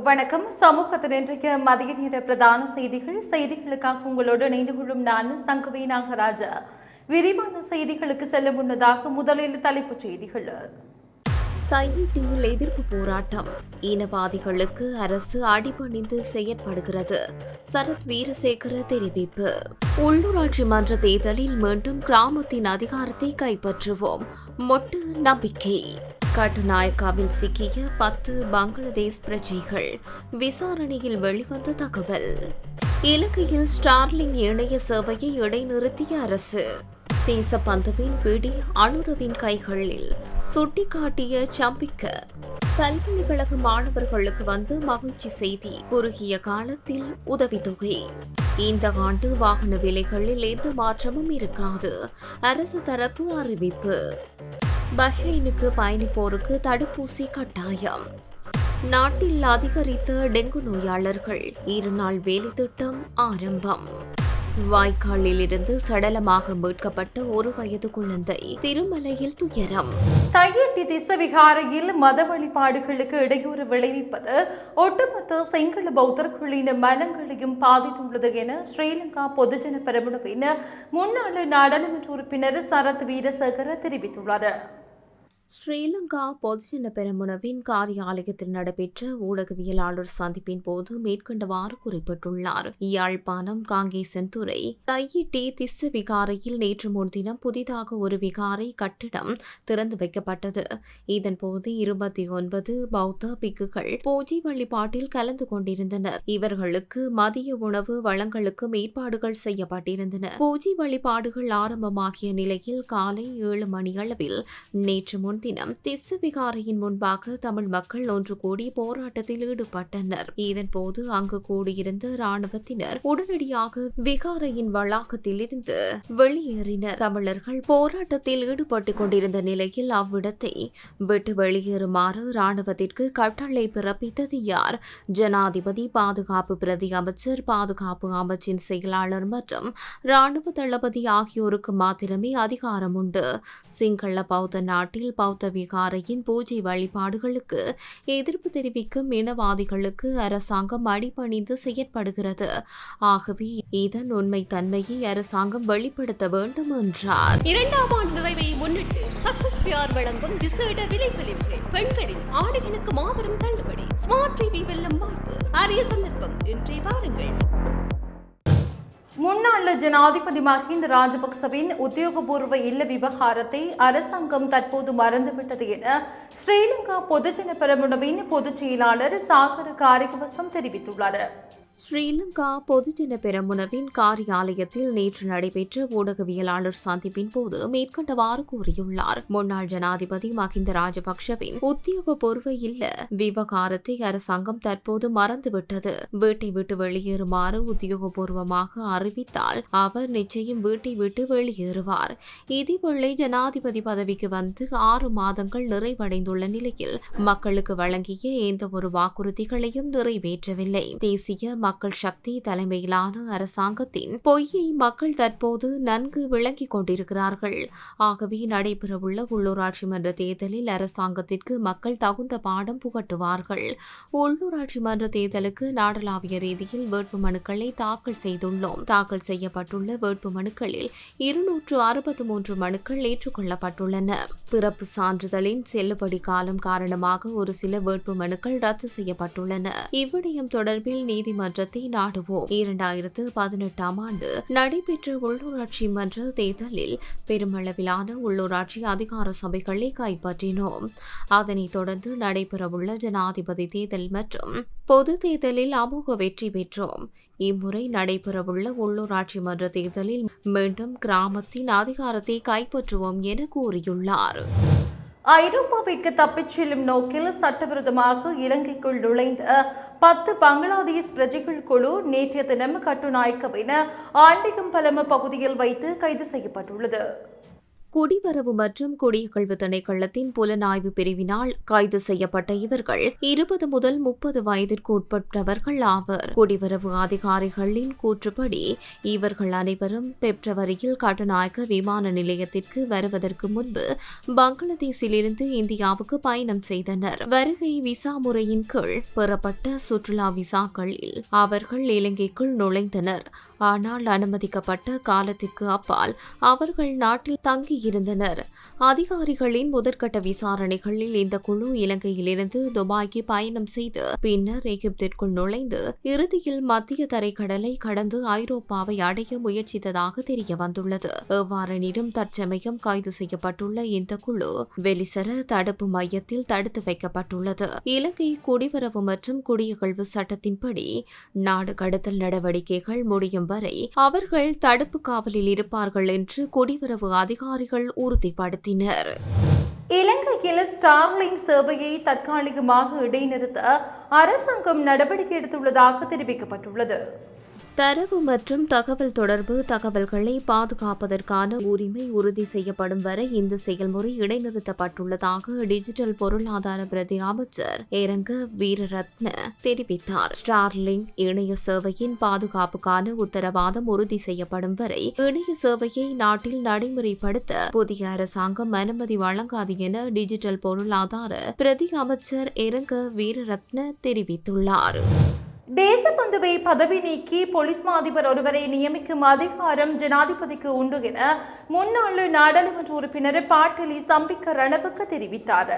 வணக்கம். சமூகத்தின் இன்றைக்கு மதிய நேர பிரதான செய்திகள். செய்திகளுக்காக உங்களோடு இணைந்து கொள்ளும் நான் சங்கவி நாகராஜா. விரிவான செய்திகளுக்கு செல்ல முன்னதாக முதலில் தலைப்புச் செய்திகள். கையீட்டில் எதிர்ப்பு போராட்டம். இனவாதிகளுக்கு அரசு அடிபணிந்து செயற்படுகிறது சரத் வீரசேகர தெரிவிப்பு. உள்ளூராட்சி மன்ற தேர்தலில் மீண்டும் கிராமத்தின் அதிகாரத்தை கைப்பற்றுவோம். மொட்டு நம்பிக்கை. கட்டுநாயக்காவில் சிக்கிய பத்து பங்களாதேஷ் பிரஜைகள் விசாரணையில் வெளிவந்த தகவல். இலங்கையில் ஸ்டார்லிங் இணைய சேவையை இடைநிறுத்திய அரசு. தேசப்பந்துவின் பிடி அனுரவின் கைகளில் சுட்டிக்காட்டிய சம்பிக்க. பல்கலைக்கழக மாணவர்களுக்கு வந்து மகிழ்ச்சி செய்தி குறுகிய காலத்தில் உதவித்தொகை. இந்த ஆண்டு வாகன விலைகளில் எந்த மாற்றமும் இருக்காது அரசு தரப்பு அறிவிப்பு. பஹ்ரைனுக்கு பயணிப்போருக்கு தடுப்பூசி கட்டாயம். நாட்டில் அதிகரித்த டெங்கு நோயாளர்கள் இருநாள் வேலை திட்டம் ஆரம்பம். வாய்க்காலில் இருந்து சடலமாக மீட்கப்பட்ட ஒரு வயது குழந்தை திருமலையில் துயரம். தையட்டி திசவிகாரையில் மத வழிபாடுகளுக்கு இடையூறு விளைவிப்பது ஒட்டுமொத்த சிங்கள பௌத்தர்களின் மனங்களையும் பாதித்துள்ளது என ஸ்ரீலங்கா பொதுஜன பெரமுனவின் முன்னாள் நாடாளுமன்ற உறுப்பினர் சரத் வீரசேகர தெரிவித்துள்ளார். ஸ்ரீலங்கா பொதுஜன பெருமுனவின் காரியாலயத்தில் நடைபெற்ற ஊடகவியலாளர் சந்திப்பின் போது மேற்கொண்டவாறு குறிப்பிட்டுள்ளார். யாழ்ப்பாணம் காங்கேசன்துறை தையிட்டி திஸ்ஸ விகாரையில் நேற்று முன்தினம் புதிதாக ஒரு விகாரை கட்டிடம் திறந்து வைக்கப்பட்டது. இதன்போது இருபத்தி ஒன்பது பௌத்த பிக்குகள் பூஜை வழிபாட்டில் கலந்து கொண்டிருந்தனர். இவர்களுக்கு மதிய உணவு வளங்களுக்கும் ஏற்பாடுகள் செய்யப்பட்டிருந்தன. பூஜை வழிபாடுகள் ஆரம்பமாகிய நிலையில் காலை ஏழு மணியளவில் நேற்று முன் முன்தினம் திஸ்ஸ விகாரையின் முன்பாக தமிழ் மக்கள் ஒன்று கூடி போராட்டத்தில் ஈடுபட்டனர். இதன்போது அங்கு கூடியிருந்த ராணுவத்தினர் உடனடியாக விகாரையின் வளாகத்தில் இருந்து வெளியேறினர். தமிழர்கள் போராட்டத்தில் ஈடுபட்டுக் கொண்டிருந்த நிலையில் அவ்விடத்தை விட்டு வெளியேறுமாறு ராணுவத்திற்கு கட்டளை பிறப்பித்தது யார்? ஜனாதிபதி பாதுகாப்பு பிரதி அமைச்சர் பாதுகாப்பு அமைச்சின் செயலாளர் மற்றும் ராணுவ தளபதி ஆகியோருக்கு மாத்திரமே அதிகாரம் உண்டு சிங்கள பௌத்த நாட்டில் பௌத்த விகாரையின் பூஜை வழிபாடுகளுக்கு எதிர்ப்பு தெரிவிக்கும் இனவாதிகளுக்கு அரசாங்கம் அடிபணிந்து செயற்படுகிறது. ஆகவே இதன் உண்மை தன்மையை அரசாங்கம் வெளிப்படுத்த வேண்டும் என்றார். இரண்டாம் ஆண்டு நிறைவை முன்னிட்டு சக்சஸ் விஆர் வழங்கும் விசேட விலைப்பளிவுகள் பெண்களின் ஆடைகளுக்கு மாபெரும் தள்ளுபடி ஸ்மார்ட் டிவி வெல்லம் வாய்ப்பு அரிய சந்தர்ப்பம் இன்றைய வாருங்கள். முன்னாள் ஜனாதிபதி மஹிந்த ராஜபக்சவின் உத்தியோகபூர்வ இல்ல விவகாரத்தை அரசாங்கம் தற்போது மறந்துவிட்டது என ஸ்ரீலங்கா பொதுஜன பெரமுனவின் பொதுச் செயலாளர் சாகர காரிகவசம் தெரிவித்துள்ளார். ஸ்ரீலங்கா பொதுஜன பெரமுனவின் காரியாலயத்தில் நேற்று நடைபெற்ற ஊடகவியலாளர் சந்திப்பின் போது மேற்கண்டவாறு கூறியுள்ளார். முன்னாள் ஜனாதிபதி மஹிந்த ராஜபக்ஷவின் உத்தியோகபூர்வ இல்ல விவகாரத்தை அரசாங்கம் தற்போது மறந்துவிட்டது. வீட்டை விட்டு வெளியேறுமாறு உத்தியோகபூர்வமாக அறிவித்தால் அவர் நிச்சயம் வீட்டை விட்டு வெளியேறுவார். இதேவேளை ஜனாதிபதி பதவிக்கு வந்து ஆறு மாதங்கள் நிறைவடைந்துள்ள நிலையில் மக்களுக்கு வழங்கிய எந்த ஒரு வாக்குறுதிகளையும் நிறைவேற்றவில்லை. தேசிய மக்கள் சக்தி தலைமையிலான அரசாங்கத்தின் பொய்யை மக்கள் தற்போது நன்கு விளங்கிக் கொண்டிருக்கிறார்கள். ஆகவே நடைபெறவுள்ள உள்ளூராட்சி மன்ற தேர்தலில் அரசாங்கத்திற்கு மக்கள் தகுந்த பாடம் புகட்டுவார்கள். உள்ளூராட்சி மன்ற தேர்தலுக்கு நாடளாவிய ரீதியில் வேட்புமனுக்களை தாக்கல் செய்துள்ளோம். தாக்கல் செய்யப்பட்டுள்ள வேட்புமனுக்களில் இருநூற்று அறுபத்து மூன்று மனுக்கள் ஏற்றுக்கொள்ளப்பட்டுள்ளன. பிறப்பு சான்றிதழின் செல்லுபடி காலம் காரணமாக ஒரு சில வேட்புமனுக்கள் ரத்து செய்யப்பட்டுள்ளன. இவ்விடயம் தொடர்பில் நீதிமன்ற மன்றத்தை நாடுவோம். இரண்டாயிரத்து பதினெட்டாம் ஆண்டு நடைபெற்ற உள்ளூராட்சி மன்ற தேர்தலில் பெருமளவிலான உள்ளூராட்சி அதிகார சபைகளை கைப்பற்றினோம். அதனைத் தொடர்ந்து நடைபெறவுள்ள ஜனாதிபதி தேர்தல் மற்றும் பொது தேர்தலில் அமோக வெற்றி பெற்றோம். இம்முறை நடைபெறவுள்ள உள்ளூராட்சி மன்ற தேர்தலில் மீண்டும் கிராமத்தின் அதிகாரத்தை கைப்பற்றுவோம் என கூறியுள்ளார். ஐரோப்பாவிற்கு தப்பிச் செல்லும் நோக்கில் சட்டவிரோதமாக இலங்கைக்குள் நுழைந்த பத்து பங்களாதேஷ் பிரஜைகள் குழு நேற்றைய தினம் கட்டுநாயக்கவின ஆண்டிகம் பலம பகுதியில் வைத்து கைது செய்யப்பட்டுள்ளது. குடிவரவு மற்றும் குடியகழ்வு திணைக்களத்தின் புலனாய்வு பிரிவினால் கைது செய்யப்பட்ட இவர்கள் இருபது முதல் முப்பது வயதிற்கு உட்பட்டவர்கள் ஆவர். குடிவரவு அதிகாரிகளின் கூற்றுப்படி இவர்கள் அனைவரும் பிப்ரவரியில் கட்டுநாயக்க விமான நிலையத்திற்கு வருவதற்கு முன்பு பங்களாதேஷிலிருந்து இந்தியாவுக்கு பயணம் செய்தனர். வருகை விசா முறையின் கீழ் பெறப்பட்ட சுற்றுலா விசாக்களில் அவர்கள் இலங்கைக்குள் நுழைந்தனர். ஆனால் அனுமதிக்கப்பட்ட காலத்திற்கு அப்பால் அவர்கள் நாட்டில் தங்கி தங்கியிருந்தனர் அதிகாரிகளின் முதற்கட்ட விசாரணைகளில் இந்த குழு இலங்கையிலிருந்து துபாய்க்கு பயணம் செய்து பின்னர் எகிப்திற்குள் நுழைந்து இறுதியில் மத்திய தரைக்கடலை கடந்து ஐரோப்பாவை அடைய முயற்சித்ததாக தெரிய வந்துள்ளது. எவ்வாறெனினும் தற்சமயம் கைது செய்யப்பட்டுள்ள இந்த குழு வெளிசர தடுப்பு மையத்தில் தடுத்து வைக்கப்பட்டுள்ளது. இலங்கை குடிவரவு மற்றும் குடியகழ்வு சட்டத்தின்படி நாடு கடத்தல் நடவடிக்கைகள் முடியும் வரை அவர்கள் தடுப்பு காவலில் இருப்பார்கள் என்று குடிவரவு அதிகாரிகள் உறுதிப்படுத்தினர். இலங்கையில் ஸ்டார்லிங் சேவையை தற்காலிகமாக இடைநிறுத்த அரசாங்கம் நடவடிக்கை எடுத்துள்ளதாக தெரிவிக்கப்பட்டுள்ளது. தரவு மற்றும் தகவல் தொடர்பு தகவல்களை பாதுகாப்பதற்கான உரிமை உறுதி செய்யப்படும் வரை இந்த செயல்முறை இடைநிறுத்தப்பட்டுள்ளதாக டிஜிட்டல் பொருளாதார பிரதி அமைச்சர் ஏரங்க வீரரத்ன தெரிவித்தார். ஸ்டார்லிங் இணைய சேவையின் பாதுகாப்புக்கான உத்தரவாதம் உறுதி செய்யப்படும் வரை இணைய சேவையை நாட்டில் நடைமுறைப்படுத்த புதிய அரசாங்கம் அனுமதி வழங்காது என டிஜிட்டல் பொருளாதார பிரதி அமைச்சர் ஏரங்க வீரரத்ன தெரிவித்துள்ளார். தேசபந்துவை பதவி நீக்கி போலீஸ் மாதிபர் ஒருவரை நியமிக்கும் அதிகாரம் ஜனாதிபதிக்கு உண்டு என முன்னாள் நாடாளுமன்ற உறுப்பினர் பாட்டலி சம்பிக்க ரணவுக்கு தெரிவித்தார்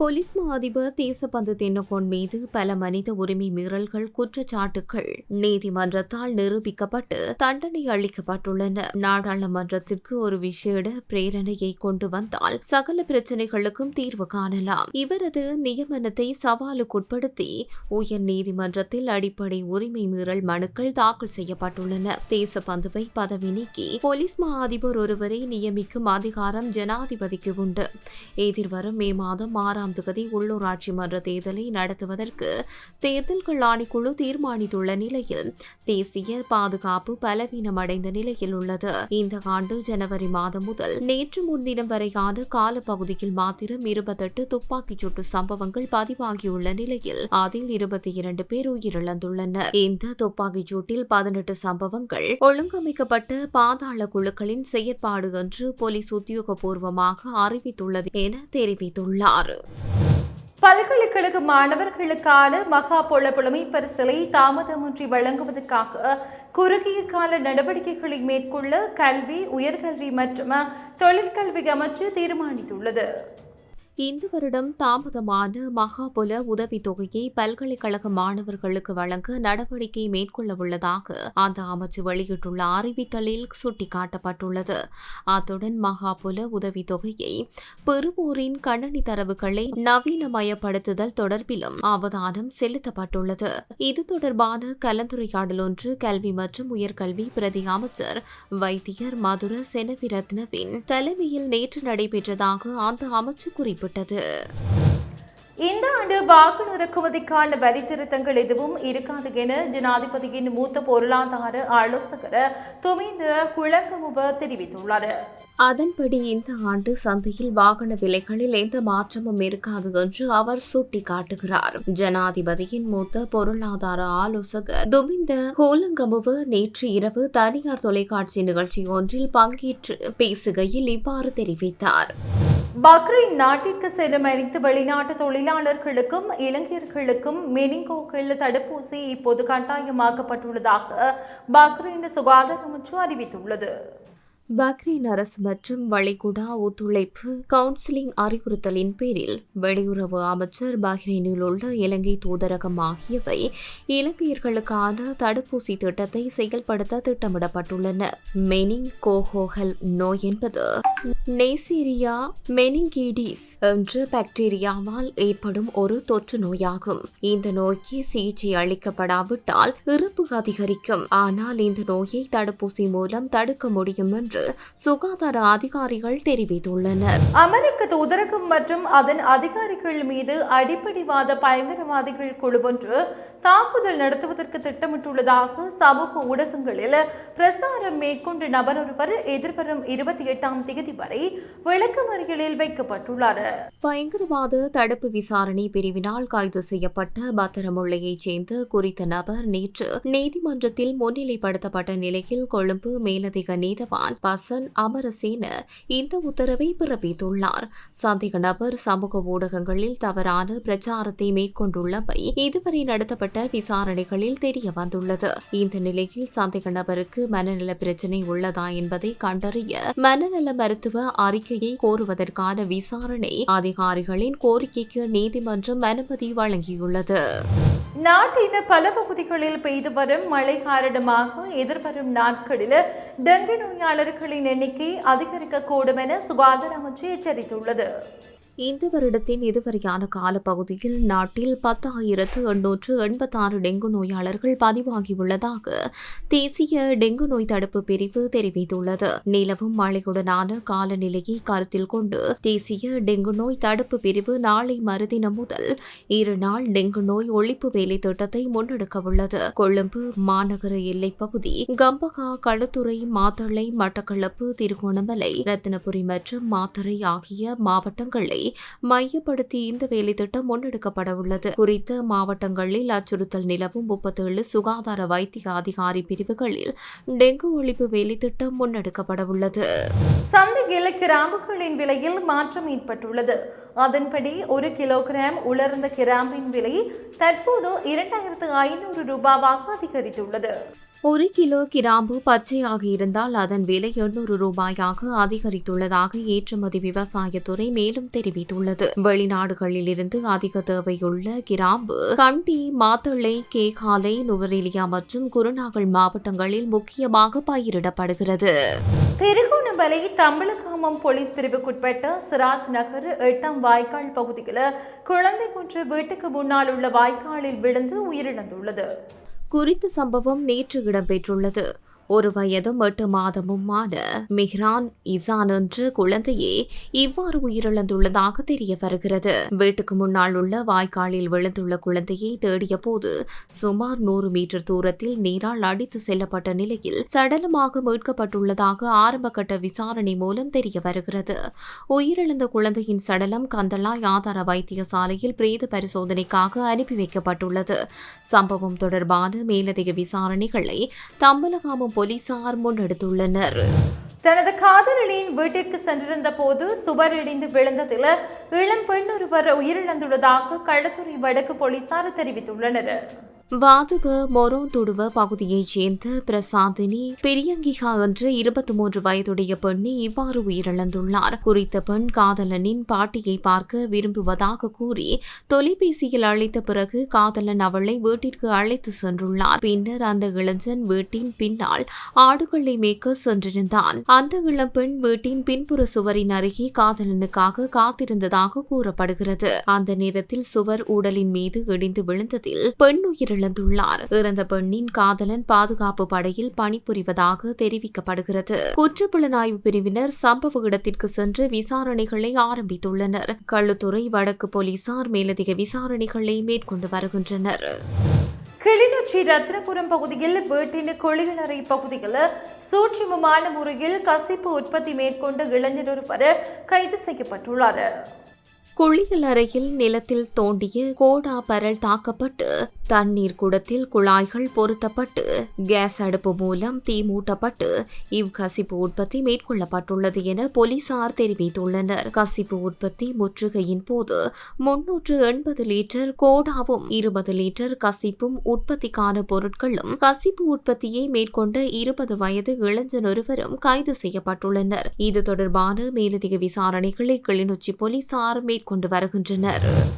போலீஸ் மா அதிபர் தேசபந்து தென்னகோன் மீது பல மனித உரிமை மீறல்கள் குற்றச்சாட்டுகள் நீதிமன்றத்தால் நிரூபிக்கப்பட்டு தண்டனை அளிக்கப்பட்டுள்ளன. நாடாளுமன்றத்திற்கு ஒரு விசேட பிரேரணையை கொண்டு வந்தால் சகல பிரச்சினைகளுக்கும் தீர்வு காணலாம். இவரது நியமனத்தை சவாலுக்குட்படுத்தி உயர் நீதிமன்றத்தில் அடிப்படை உரிமை மீறல் மனுக்கள் தாக்கல் செய்யப்பட்டுள்ளன. தேசபந்துவை பதவி நீக்கி போலீஸ் மா அதிபர் ஒருவரை நியமிக்கும் அதிகாரம் ஜனாதிபதிக்கு உண்டு. எதிர்வரும் மே மாதம் ஆறாம் தேதி உள்ளூராட்சி மன்ற தேர்தலை நடத்துவதற்கு தேர்தல்கள் ஆணைக்குழு தீர்மானித்துள்ள நிலையில் தேசிய பாதுகாப்பு பலவீனமடைந்த நிலையில் உள்ளது. இந்த ஆண்டு ஜனவரி மாதம் முதல் நேற்று முன்தினம் வரையான காலப்பகுதியில் மாத்திரம் இருபத்தெட்டு துப்பாக்கிச் சூட்டு சம்பவங்கள் பதிவாகியுள்ள நிலையில் அதில் இருபத்தி இரண்டு பேர் உயிரிழந்துள்ளனர். இந்த துப்பாக்கிச் சூட்டில் பதினெட்டு சம்பவங்கள் ஒழுங்கமைக்கப்பட்ட பாதாள குழுக்களின் செயற்பாடு என்று போலீஸ் உத்தியோகபூர்வமாக அறிவித்துள்ளது என தெரிவித்துள்ளார். பல்கலைக்கழக மாணவர்களுக்கான மகா பொல புலமை பரிசலை தாமதமின்றி வழங்குவதற்காக குறுகிய கால நடவடிக்கைகளை மேற்கொள்ள கல்வி உயர்கல்வி மற்றும் தொழிற்கல்வி அமைச்சு தீர்மானித்துள்ளது. இந்த வருடம் தாமதமான மகாபுல உதவித்தொகையை பல்கலைக்கழக மாணவர்களுக்கு வழங்க நடவடிக்கை மேற்கொள்ள உள்ளதாக அந்த அமைச்சு வெளியிட்டுள்ள அறிவித்தலில் சுட்டிக்காட்டப்பட்டுள்ளது. அத்துடன் மகாபுல உதவித்தொகையை பெறுவோரின் கணனி தரவுகளை நவீனமயப்படுத்துதல் தொடர்பிலும் அவதானம் செலுத்தப்பட்டுள்ளது. இது தொடர்பான கலந்துரையாடல் ஒன்று கல்வி மற்றும் உயர்கல்வி பிரதி அமைச்சர் வைத்தியர் மதுர செனவிரத்னவின் தலைமையில் நேற்று நடைபெற்றதாக அந்த அமைச்சு குறிப்பிட்டது இந்த ஆண்டு வாகன இறக்குமதிக்கான வரி திருத்தங்கள் எதுவும் இருக்காது என ஜனாதிபதியின் மூத்த பொருளாதார ஆலோசகர் துமிந்த குளங்கமுவ தெரிவித்துள்ளார். அதன்படி இந்த ஆண்டு சந்தையில் வாகன விலைகளில் எந்த மாற்றமும் இருக்காது என்று அவர் சுட்டிக்காட்டுகிறார். ஜனாதிபதியின் மூத்த பொருளாதார ஆலோசகர் துமிந்த ஹோலங்கமுவு நேற்று இரவு தனியார் தொலைக்காட்சி நிகழ்ச்சி ஒன்றில் பங்கேற்று பேசுகையில் இவ்வாறு தெரிவித்தார். பக்ரைன் நாட்டிற்கு செல்லும் அனைத்து வெளிநாட்டு தொழிலாளர்களுக்கும் இளைஞர்களுக்கும் மெனிங்கோக்கள் தடுப்பூசி இப்போது கட்டாயமாக்கப்பட்டுள்ளதாக பக்ரைன் சுகாதார அமைச்சு அறிவித்துள்ளது. பக்ரீன் அரசு மற்றும் வளைகுடா ஒத்துழைப்பு கவுன்சிலிங் அறிவுறுத்தலின் பேரில் வெளியுறவு அமைச்சர் பஹ்ரைனில் உள்ள இலங்கை தூதரகம் ஆகியவை இலங்கையர்களுக்கான தடுப்பூசி திட்டத்தை செயல்படுத்த திட்டமிடப்பட்டுள்ளன. மெனிங் கோஹோகல் நோய் என்பது நெய்சீரியா மெனிங்கீடிஸ் என்ற பாக்டீரியாவால் ஏற்படும் ஒரு தொற்று நோயாகும். இந்த நோய்க்கு சிகிச்சை அளிக்கப்படாவிட்டால் இறப்பு அதிகரிக்கும். ஆனால் இந்த நோயை தடுப்பூசி மூலம் தடுக்க முடியும் என்று என்று சுகாதார அதிகாரிகள் தெரிவித்துள்ளனர். அமெரிக்க தூதரகம் மற்றும் அதன் அதிகாரிகள் மீது அடிப்படைவாத பயங்கரவாதிகள் குழுவொன்று தாக்குதல் நடத்துவதற்கு திட்டமிட்டுள்ளதாக சமூக ஊடகங்களில் பிரசாரம் மேற்கொண்ட நபர் ஒருவர் எதிர்வரும் இருபத்தி எட்டாம் தேதி வரை விளக்கமறியலில் வைக்கப்பட்டுள்ளார். பயங்கரவாத தடுப்பு விசாரணை பிரிவினால் கைது செய்யப்பட்ட பத்திரமுல்லையைச் சேர்ந்த குறித்த நபர் நேற்று நீதிமன்றத்தில் முன்னிலைப்படுத்தப்பட்ட நிலையில் கொழும்பு மேலதிக நீதவான் பசன் அமரசேன இந்த உத்தரவை பிறப்பித்துள்ளார். சந்தேக நபர் சமூக ஊடகங்களில் தவறான பிரச்சாரத்தை மேற்கொண்டுள்ளமை இதுவரை நடத்தப்பட்ட விசாரணைகளில் தெரிய வந்துள்ளது இந்த நிலையில் சந்தேக நபருக்கு மனநல பிரச்சினை உள்ளதா என்பதை கண்டறிய மனநல மருத்துவ அறிக்கையை கோருவதற்கான விசாரணை அதிகாரிகளின் கோரிக்கைக்கு நீதிமன்றம் அனுமதி வழங்கியுள்ளது. நாட்டின் பல பகுதிகளில் பெய்து வரும் மழை காரணமாக எதிர்வரும் நாட்களில் டெங்கு நோயாளர்கள் நோயாளர்களின் எண்ணிக்கை அதிகரிக்கக்கூடும் என சுகாதார அமைச்சு எச்சரித்துள்ளது. இந்த வருடத்தின் இதுவரையான காலப்பகுதியில் நாட்டில் பத்தாயிரத்து எண்ணூற்று எண்பத்தாறு டெங்கு நோயாளர்கள் பதிவாகியுள்ளதாக தேசிய டெங்கு நோய் தடுப்பு பிரிவு தெரிவித்துள்ளது. நிலவும் மழையுடனான காலநிலையை கருத்தில் கொண்டு தேசிய டெங்கு நோய் தடுப்பு பிரிவு நாளை மறுதினம் முதல் இரு நாள் டெங்கு நோய் ஒழிப்பு வேலை திட்டத்தை முன்னெடுக்கவுள்ளது. கொழும்பு மாநகர எல்லைப் பகுதி கம்பகா களுத்துறை மாத்தளை மட்டக்களப்பு திருகோணமலை ரத்தினபுரி மற்றும் மாத்தறை ஆகிய மாவட்டங்களை மையப்படுத்தி இந்த வேலைத்திட்டம் முன்னெடுக்கப்பட உள்ளது குறித்த மாவட்டங்களில் அச்சுறுத்தல் நிலவும் முப்பத்தேழு சுகாதார வைத்திய அதிகாரி பிரிவுகளில் டெங்கு ஒழிப்பு வேலைத்திட்டம் முன்னெடுக்கப்பட உள்ளது சந்தையில் கிராம்புகளின் விலையில் மாற்றம் ஏற்பட்டுள்ளது. அதன்படி ஒரு கிலோகிராம் உலர்ந்த கிராம்பின் விலை தற்போது இரண்டாயிரத்து ஐநூறு ரூபாவாக அதிகரித்துள்ளது. ஒரு கிலோ கிராம்பு பச்சையாக இருந்தால் அதன் விலை எண்ணூறு ரூபாயாக அதிகரித்துள்ளதாக ஏற்றுமதி விவசாயத்துறை மேலும் தெரிவித்துள்ளது. வெளிநாடுகளில் இருந்து அதிக தேவையுள்ள கிராம்பு கண்டி மாத்தளை கேகாலை நுவரெலியா மற்றும் குருநாகல் மாவட்டங்களில் முக்கியமாக பயிரிடப்படுகிறது. திருகோணமலை தமிழகாமம் போலீஸ் பிரிவுக்குட்பட்ட சிராஜ் நகர் எட்டாம் வாய்க்கால் பகுதியில் குழந்தை ஒன்று வீட்டுக்கு முன்னால் உள்ள வாய்க்காலில் விழுந்து உயிரிழந்துள்ளது. குறித்த சம்பவம் நேற்று இடம்பெற்றுள்ளது. ஒரு வயதும் எட்டு மாதமுமான மிஹ்ரான் இசான் என்ற குழந்தையே இவ்வாறு உயிரிழந்துள்ளதாக தெரிய வருகிறது. வீட்டுக்கு முன்னால் உள்ள வாய்க்காலில் விழுந்துள்ள குழந்தையை தேடிய போது சுமார் நூறு மீட்டர் தூரத்தில் நீரால் அடித்து செல்லப்பட்ட நிலையில் சடலமாக மீட்கப்பட்டுள்ளதாக ஆரம்பகட்ட விசாரணை மூலம் தெரிய வருகிறது. உயிரிழந்த குழந்தையின் சடலம் கந்தலாய் ஆதார வைத்தியசாலையில் பிரேத பரிசோதனைக்காக அனுப்பி வைக்கப்பட்டுள்ளது. சம்பவம் தொடர்பான மேலதிக விசாரணைகளை தம்பலகாமம் போலீசார் முன்னெடுத்துள்ளனர் தனது காதலியின் வீட்டிற்கு சென்றிருந்த போது சுவர் இடிந்து விழுந்ததில் இளம் பெண் ஒருவர் உயிரிழந்துள்ளதாக களத்துறை வடக்கு போலீசார் தெரிவித்துள்ளனர். வாதுவ மொரோந்துடுவ பகுதியைச் சேர்ந்த பிரசாந்தினி பெரியங்கிகா என்ற இருபத்தி மூன்று வயதுடைய பெண்ணை இவ்வாறு உயிரிழந்துள்ளார். குறித்த பெண் காதலனின் பாட்டியை பார்க்க விரும்புவதாக கூறி தொலைபேசியில் அழைத்த பிறகு காதலன் அவளை வீட்டிற்கு அழைத்து சென்றுள்ளார். பின்னர் அந்த இளைஞன் வீட்டின் பின்னால் ஆடுகளை மேய்க்க சென்றிருந்தான். அந்த இளம்பெண் வீட்டின் பின்புற சுவரின் அருகே காதலனுக்காக காத்திருந்ததாக கூறப்படுகிறது. அந்த நேரத்தில் சுவர் உடலின் மீது இடிந்து விழுந்ததில் பெண் உயிரிழந்துள்ளார் இறந்த பெண்ணின் காதலன் பாதுகாப்பு படையில் பணிபுரிவதாக தெரிவிக்கப்படுகிறது. குற்றப்புலனாய்வு பிரிவினர் சம்பவ இடத்திற்கு சென்று விசாரணைகளை ஆரம்பித்துள்ளனர். கள்ளுத்துறை வடக்கு போலீசார் மேலதிக விசாரணைகளை மேற்கொண்டு வருகின்றனர். கிளிநொச்சி ரத்னபுரம் பகுதியில் வீட்டின் குளியலறை பகுதியில் சூட்சுமமான முறையில் கசிப்பு உற்பத்தி மேற்கொண்ட இளைஞர் ஒருவர் கைது செய்யப்பட்டுள்ளார். அறையில் நிலத்தில் தோண்டிய கோடா பரல் தாக்கப்பட்டு தண்ணீர் குடத்தில் குழாய்கள் பொருத்தப்பட்டு கேஸ் அடுப்பு மூலம் தீ மூட்டப்பட்டு இவ்கசிப்பு உற்பத்தி மேற்கொள்ளப்பட்டுள்ளது என போலீசார் தெரிவித்துள்ளனர். கசிப்பு உற்பத்தி முற்றுகையின் போது முன்னூற்று எண்பது லிட்டர் கோடாவும் இருபது லிட்டர் கசிப்பும் உற்பத்திக்கான பொருட்களும் கசிப்பு உற்பத்தியை மேற்கொண்ட இருபது வயது இளைஞன் ஒருவரும் கைது செய்யப்பட்டுள்ளனர். இது தொடர்பான மேலதிக விசாரணைகளை கிளிநொச்சி போலீசார் மேற்கொண்டு வருகின்றனர்.